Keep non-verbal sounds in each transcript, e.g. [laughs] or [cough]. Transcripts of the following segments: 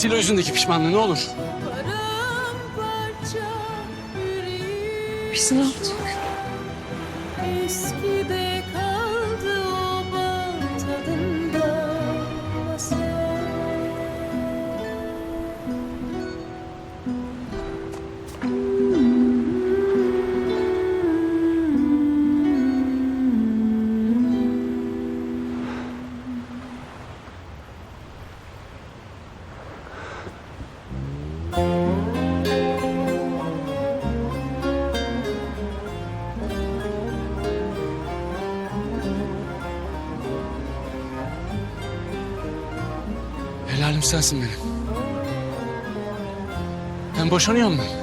Sil yüzündeki pişmanlığı ne olur. Paramparça yüreğim Biz ne yaptık? Helalim sensin benim. Ben boşanıyorum ben.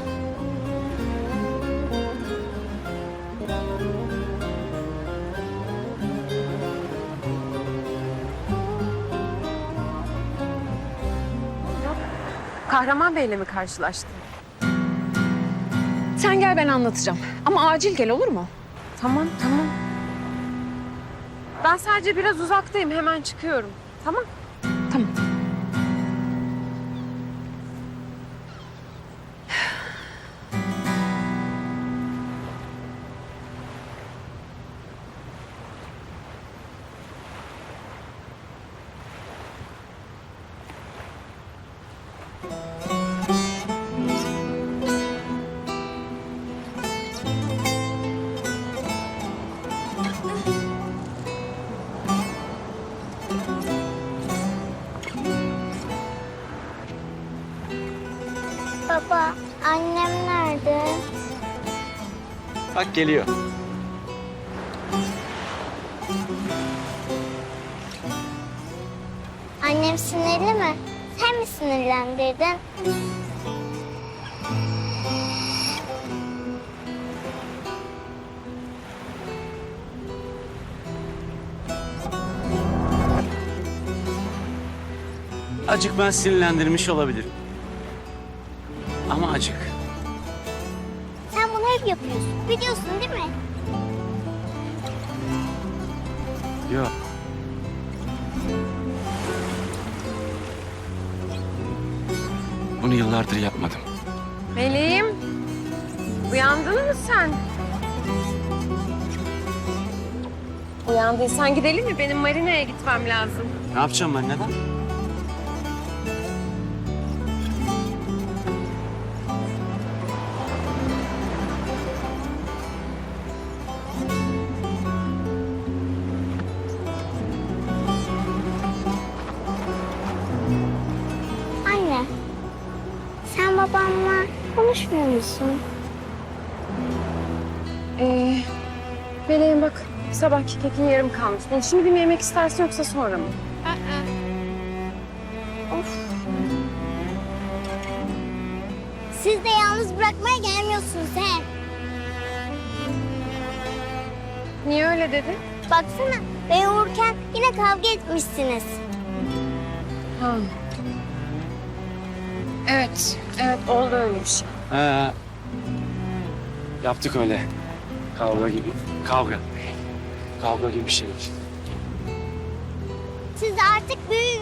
Kahraman Bey'le mi karşılaştın? Sen gel ben anlatacağım. Ama acil gel olur mu? Tamam tamam. Ben sadece biraz uzaktayım hemen çıkıyorum. Tamam. Tamam. Baba, annem nerede? Bak geliyor. Annem sinirli mi? Sen mi sinirlendirdin? Acık ben sinirlendirmiş olabilirim. Biliyorsun değil mi? Yok. Bunu yıllardır yapmadım. Meleğim. Uyandın mı sen? Uyandıysan gidelim mi? Benim marinaya gitmem lazım. Ne yapacağım ben neden? Konuşmuyor musun? Ee, Meleğim bak sabahki kekin yarım kalmış. Yani şimdi mi yemek istersin yoksa sonra mı? Of. Siz de yalnız bırakmaya gelmiyorsunuz he. Niye öyle dedin? Baksana, ben uyurken yine kavga etmişsiniz. Ha. Evet, evet oldu öyle bir şey. Ee, yaptık öyle. Kavga gibi. Kavga. Kavga gibi bir şey. Siz artık büyüyün.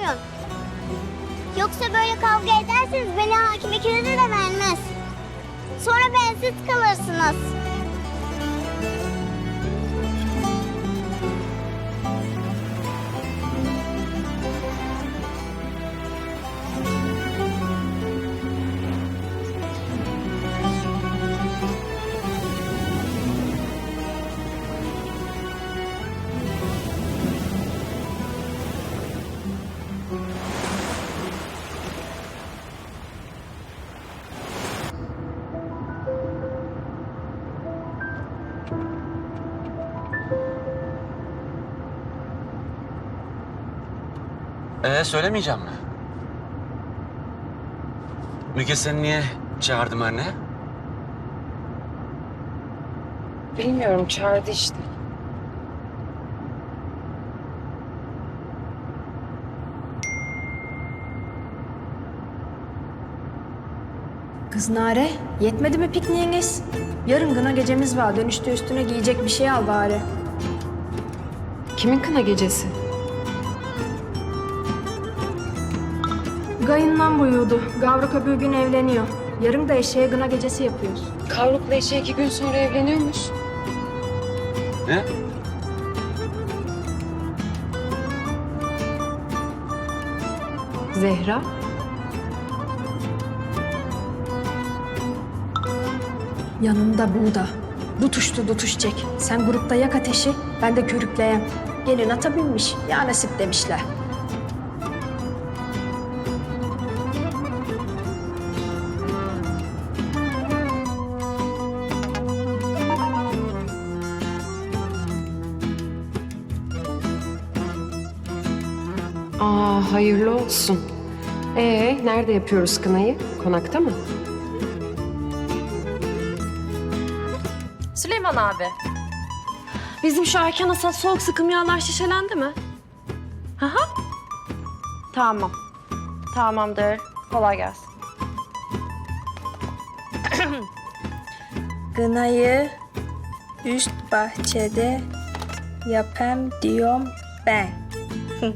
Yoksa böyle kavga ederseniz beni hakim ikinize de vermez. Sonra bensiz kalırsınız. Ee söylemeyeceğim mi? Müge seni niye çağırdım anne? Bilmiyorum çağırdı işte. Kız Nare, yetmedi mi pikniğiniz? Yarın gına gecemiz var. Dönüşte üstüne giyecek bir şey al bari. Kimin kına gecesi? Gayından buyurdu. Gavruk öbür gün evleniyor. Yarın da eşeğe gına gecesi yapıyoruz. Kavruk'la eşi iki gün sonra evleniyormuş. Ne? Zehra? Yanımda burada. Tutuştu tutuşacak. Sen grupta yak ateşi, ben de körükleyem. Gelin ata binmiş, ya nasip demişler. Aa hayırlı olsun. Ee nerede yapıyoruz kınayı? Konakta mı? Süleyman abi. Bizim şu erken hasat soğuk sıkım yağlar şişelendi mi? Hı. Tamam. Tamamdır. Kolay gelsin. [clears throat] Gınayı üst bahçede yapam diyorum ben. [laughs]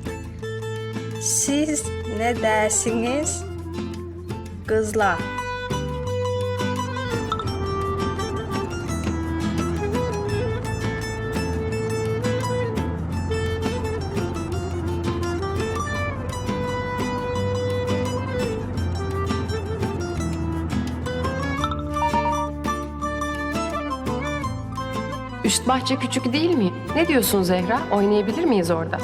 Siz ne dersiniz kızlar? Bahçe küçük değil mi? Ne diyorsun Zehra? Oynayabilir miyiz orada?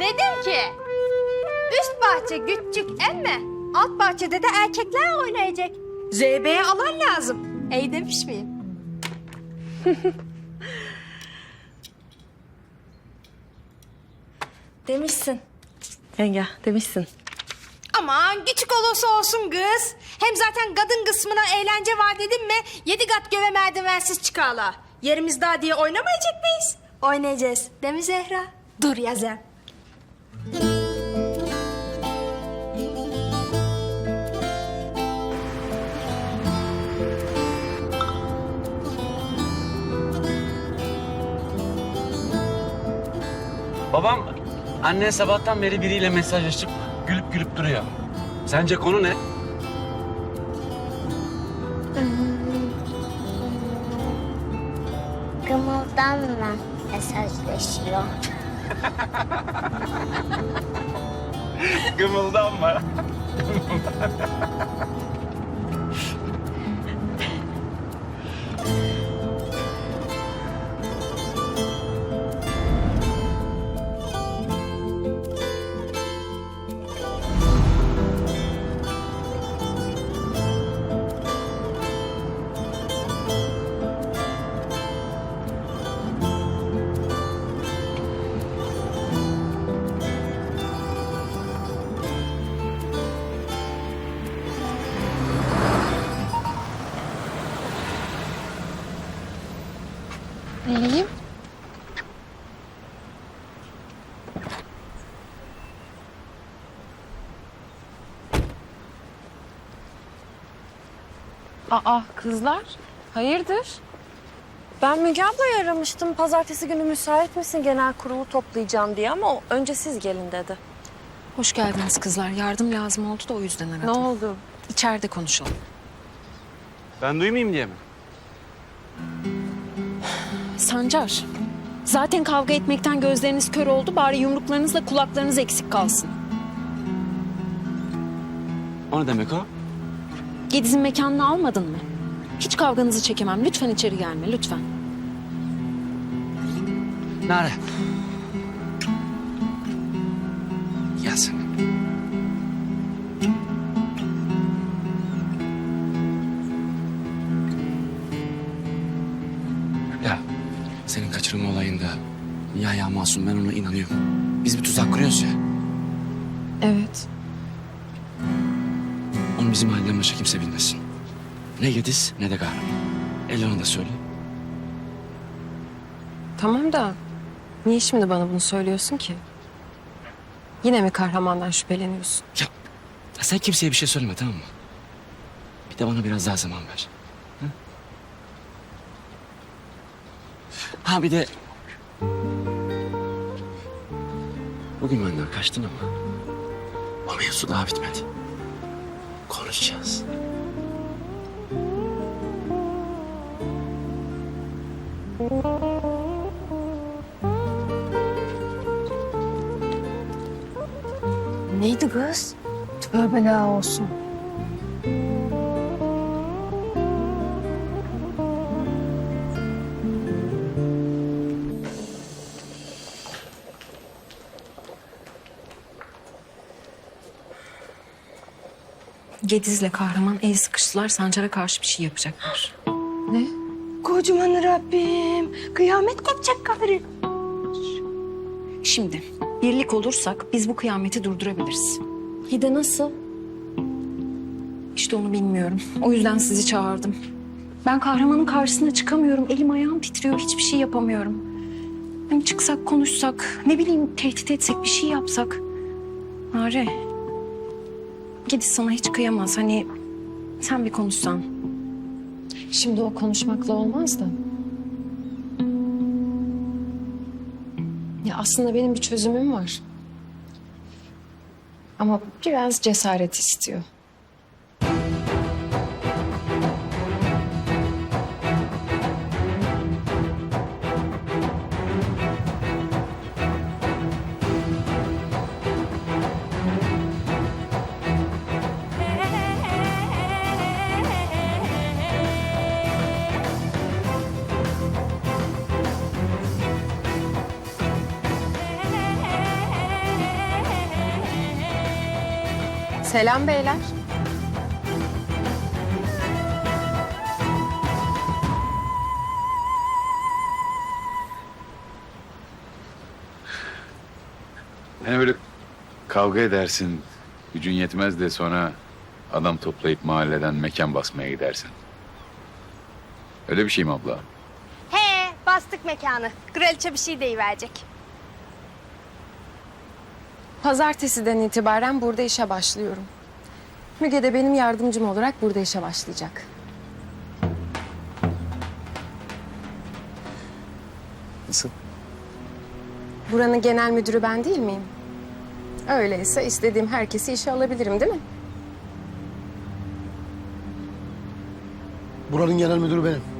Dedim ki, üst bahçe küçük emme, alt bahçede de erkekler oynayacak. ZB'ye alan lazım. Ey demiş miyim? [laughs] Demişsin. Yenge demişsin. Aman küçük olursa olsun kız. Hem zaten kadın kısmına eğlence var dedim mi yedi kat göve merdivensiz çıkarlar. Yerimiz daha diye oynamayacak mıyız? Oynayacağız. Değil mi Zehra? Dur yazem. Babam annen sabahtan beri biriyle mesajlaşıp gülüp gülüp duruyor. Sence konu ne? Gımıldanla mesajlaşıyor. Gımıldanma. Aa kızlar. Hayırdır? Ben Müge ablayı aramıştım. Pazartesi günü müsait misin genel kurulu toplayacağım diye ama o önce siz gelin dedi. Hoş geldiniz kızlar. Yardım lazım oldu da o yüzden aradım. Ne oldu? İçeride konuşalım. Ben duymayayım diye mi? Sancar, zaten kavga etmekten gözleriniz kör oldu. Bari yumruklarınızla kulaklarınız eksik kalsın. O ne demek o? Gediz'in mekanını almadın mı? Hiç kavganızı çekemem. Lütfen içeri gelme, lütfen. Nare. Gel sen. Ya senin kaçırılma olayında ya ya masum ben ona inanıyorum. Biz bir tuzak kuruyoruz ya. Evet. Onu bizim halden başka kimse bilmesin. Ne Gediz ne de Gari. Elhan'a da söyle. Tamam da Niye şimdi bana bunu söylüyorsun ki? Yine mi kahramandan şüpheleniyorsun? Ya sen kimseye bir şey söyleme tamam mı? Bir de bana biraz daha zaman ver. Hı? Ha bir de... Bugün benden kaçtın ama... O mevzu daha bitmedi. Konuşacağız. Neydi kız? Tövbeler olsun. Gediz'le kahraman el sıkıştılar. Sancar'a karşı bir şey yapacaklar. Kocaman Rabbim. Kıyamet kopacak gari. Şimdi birlik olursak biz bu kıyameti durdurabiliriz. İyi de nasıl? İşte onu bilmiyorum. O yüzden sizi çağırdım. Ben kahramanın karşısına çıkamıyorum. Elim ayağım titriyor. Hiçbir şey yapamıyorum. Hani çıksak konuşsak, ne bileyim tehdit etsek bir şey yapsak. Nare. Gediz sana hiç kıyamaz. Hani sen bir konuşsan. Şimdi o konuşmakla olmaz da. Ya aslında benim bir çözümüm var. Ama biraz cesaret istiyor. Selam beyler. Hani öyle kavga edersin, gücün yetmez de sonra adam toplayıp mahalleden mekan basmaya gidersin. Öyle bir şey mi abla? He bastık mekanı. Kraliçe bir şey deyiverecek. Pazartesiden itibaren burada işe başlıyorum. Müge de benim yardımcım olarak burada işe başlayacak. Nasıl? Buranın genel müdürü ben değil miyim? Öyleyse istediğim herkesi işe alabilirim değil mi? Buranın genel müdürü benim.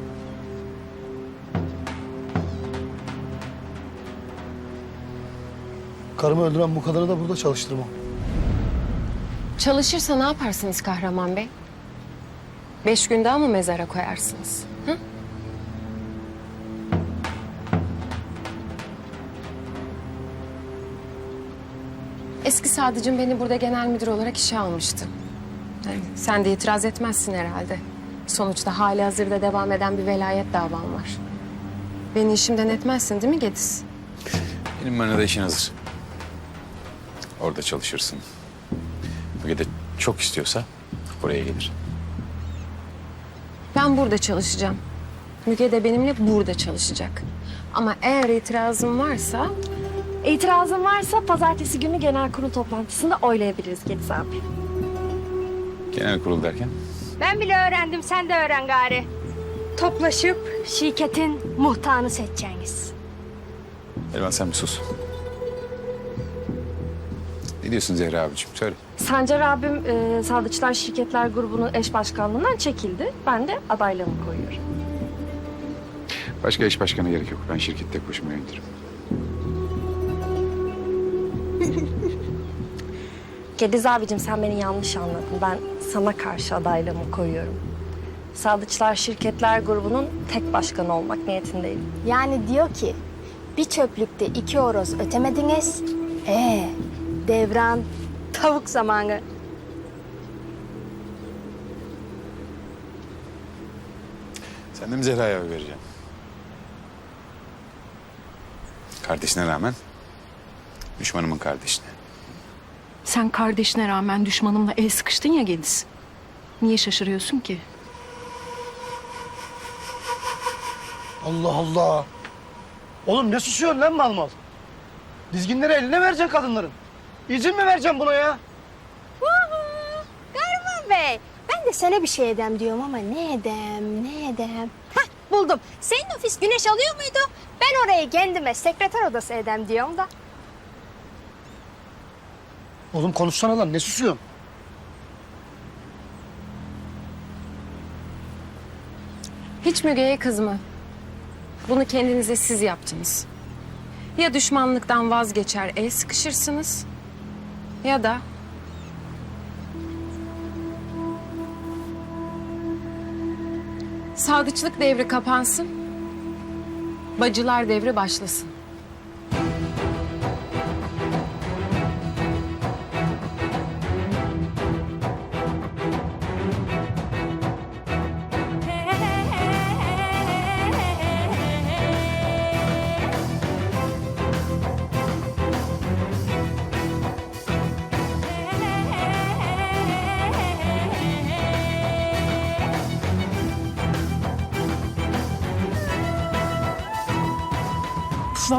Karımı öldüren bu kadını da burada çalıştırmam. Çalışırsa ne yaparsınız Kahraman Bey? Beş gün daha mı mezara koyarsınız? Hı? Eski sadıcım beni burada genel müdür olarak işe almıştı. Yani sen de itiraz etmezsin herhalde. Sonuçta hali hazırda devam eden bir velayet davam var. Beni işimden etmezsin değil mi Gediz? Benim bana da işin hazır. Orada çalışırsın. Müge de çok istiyorsa oraya gelir. Ben burada çalışacağım. Müge de benimle burada çalışacak. Ama eğer itirazım varsa İtirazın varsa pazartesi günü genel kurul toplantısında oylayabiliriz Gediz abi. Genel kurul derken? Ben bile öğrendim sen de öğren gari. Toplaşıp şirketin muhtarını seçeceğiniz. Elvan sen bir sus. Ne diyorsun Zehra abicim? Söyle. Sancar abim e, Sadıçlar Şirketler grubunun eş başkanlığından çekildi. Ben de adaylığımı koyuyorum. Başka iş başkanı gerek yok. Ben şirkette koşmaya yönetim. [laughs] Gediz abicim sen beni yanlış anladın. Ben sana karşı adaylığımı koyuyorum. Sadıçlar Şirketler grubunun tek başkanı olmak niyetindeyim. Yani diyor ki bir çöplükte iki horoz ötemediniz. Ee, devran tavuk zamanı. Sen de mi Zehra'ya oy vereceksin? Kardeşine rağmen düşmanımın kardeşine. Sen kardeşine rağmen düşmanımla el sıkıştın ya Gediz. Niye şaşırıyorsun ki? Allah Allah. Oğlum ne susuyorsun lan mal mal? Dizginleri eline vereceksin kadınların. İzin mi vereceksin buna ya? Kahraman Bey, ben de sana bir şey edem diyorum ama ne edem, ne edem? Hah, buldum. Senin ofis güneş alıyor muydu? Ben orayı kendime sekreter odası edem diyorum da. Oğlum konuşsana lan ne susuyorsun? Hiç Müge'ye kızma. Bunu kendinize siz yaptınız. Ya düşmanlıktan vazgeçer el sıkışırsınız ya da sadıçlık devri kapansın. Bacılar devri başlasın.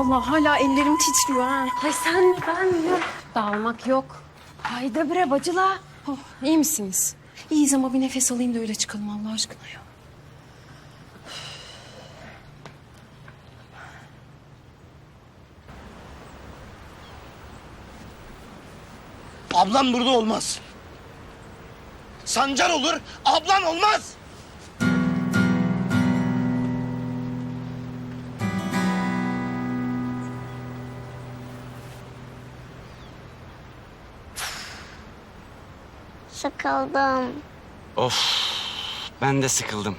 Vallahi hala ellerim titriyor ha. Ay sen mi ben mi? Dağılmak yok. Haydi bre bacıla. Oh, iyi misiniz? İyiyiz ama bir nefes alayım da öyle çıkalım Allah aşkına ya. Ablan burada olmaz. Sancar olur, ablan olmaz. Sıkıldım. Of ben de sıkıldım.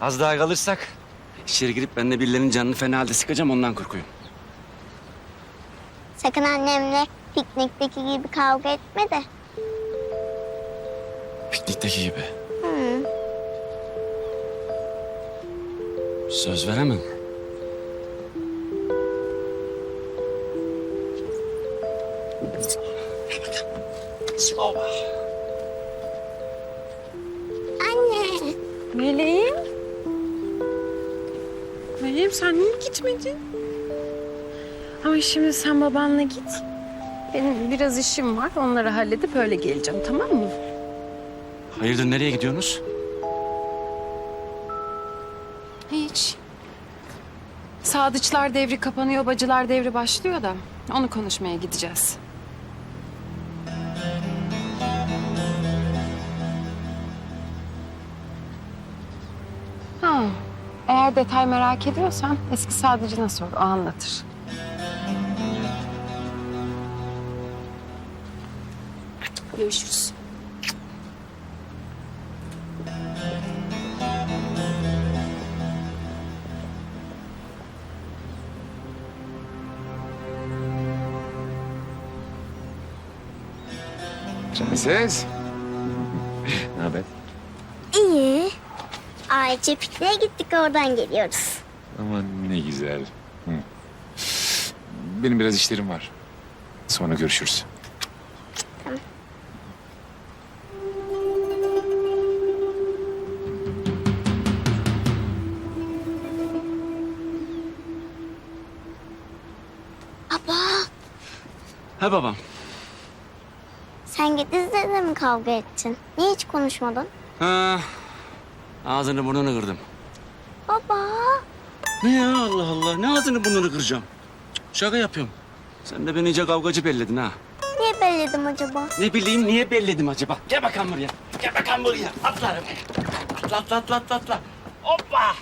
Az daha kalırsak içeri girip ben de birilerinin canını fena halde sıkacağım ondan korkuyorum. Sakın annemle piknikteki gibi kavga etme de. Piknikteki gibi. Söz veremem. Şimdi sen babanla git. Benim biraz işim var. Onları halledip öyle geleceğim tamam mı? Hayırdır nereye gidiyorsunuz? Hiç. Sadıçlar devri kapanıyor, bacılar devri başlıyor da onu konuşmaya gideceğiz. Ha, eğer detay merak ediyorsan eski sadıcına sor, o anlatır. Görüşürüz. Prenses. ne haber? İyi. Ayrıca pikniğe gittik oradan geliyoruz. Aman ne güzel. Hı. Benim biraz işlerim var. Sonra görüşürüz. Ha babam. sen Gediz'le de mi kavga ettin? Niye hiç konuşmadın? Ha, ağzını burnunu kırdım. Baba. Ne ya Allah Allah ne ağzını burnunu kıracağım. Şaka yapıyorum. Sen de beni iyice kavgacı belledin ha. Niye belledim acaba? Ne bileyim niye belledim acaba? Gel bakalım buraya. Gel bakalım buraya. Atla arabaya. Atla atla atla. atla. Hoppa.